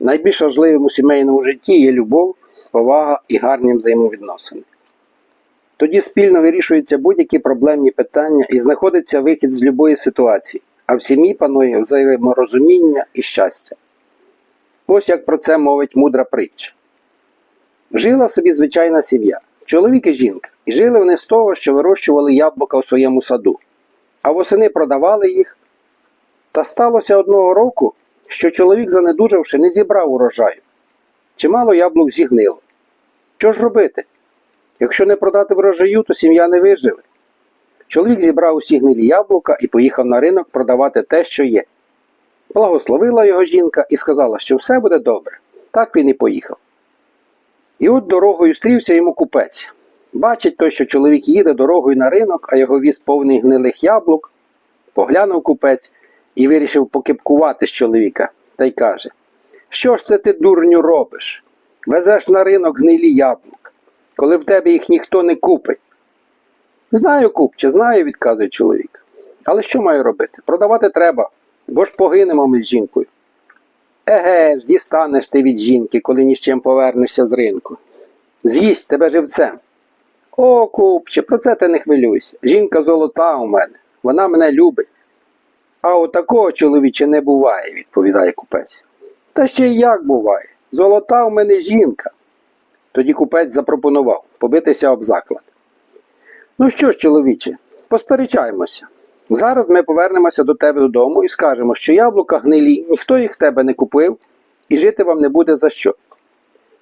Найбільш важливим у сімейному житті є любов, повага і гарні взаємовідносини. Тоді спільно вирішуються будь-які проблемні питання і знаходиться вихід з любої ситуації, а в сім'ї панує взаєморозуміння і щастя. Ось як про це мовить мудра притча. Жила собі звичайна сім'я, чоловік і жінка, і жили вони з того, що вирощували яблука у своєму саду, а восени продавали їх. Та сталося одного року, що чоловік, занедужавши, не зібрав урожаю. Чимало яблук зігнило. Що ж робити? Якщо не продати врожаю, то сім'я не виживе. Чоловік зібрав усі гнилі яблука і поїхав на ринок продавати те, що є. Благословила його жінка і сказала, що все буде добре. Так він і поїхав. І от дорогою стрівся йому купець. Бачить той, що чоловік їде дорогою на ринок, а його віз повний гнилих яблук. Поглянув купець і вирішив покипкувати з чоловіка та й каже: Що ж це ти, дурню, робиш? Везеш на ринок гнилі яблука, коли в тебе їх ніхто не купить. Знаю, купче, знаю, відказує чоловік. Але що маю робити? Продавати треба, бо ж погинемо ми з жінкою. Еге ж, дістанеш ти від жінки, коли ні з чим повернешся з ринку. З'їсть тебе живцем. О, купче, про це ти не хвилюйся. Жінка золота у мене, вона мене любить. А от такого чоловіче не буває, відповідає купець. Та ще й як буває? Золота у мене жінка. Тоді купець запропонував побитися об заклад. Ну що ж, чоловіче, посперечаємося. Зараз ми повернемося до тебе додому і скажемо, що яблука гнилі, ніхто їх в тебе не купив, і жити вам не буде за що.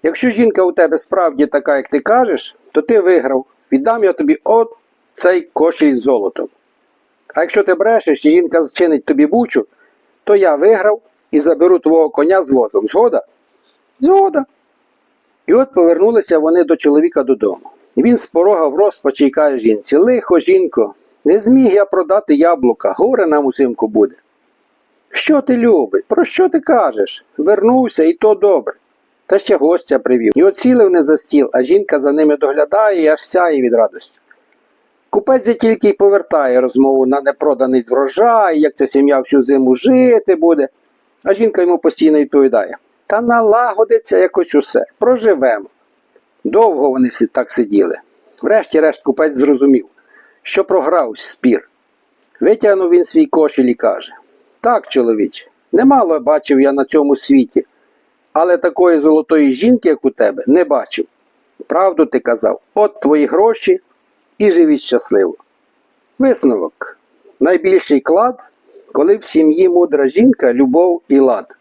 Якщо жінка у тебе справді така, як ти кажеш, то ти виграв. Віддам я тобі от цей кошель з золотом. А якщо ти брешеш і жінка зчинить тобі бучу, то я виграв і заберу твого коня з возом. Згода? Згода. І от повернулися вони до чоловіка додому. Він з порога в розпачі й каже жінці: Лихо, жінко, не зміг я продати яблука, горе нам усимку буде. Що ти любить? Про що ти кажеш? Вернувся і то добре. Та ще гостя привів. І от сіли вони за стіл, а жінка за ними доглядає і аж сяє від радості. Купець же тільки й повертає розмову на непроданий врожай, як ця сім'я всю зиму жити буде. А жінка йому постійно відповідає: Та налагодиться якось усе, проживемо. Довго вони так сиділи. Врешті-решт купець зрозумів, що програв спір. Витягнув він свій кошель і каже: Так, чоловіче, немало бачив я на цьому світі, але такої золотої жінки, як у тебе, не бачив. Правду ти казав, от твої гроші і живіть щасливо. Висновок. Найбільший клад, коли в сім'ї мудра жінка, любов і лад.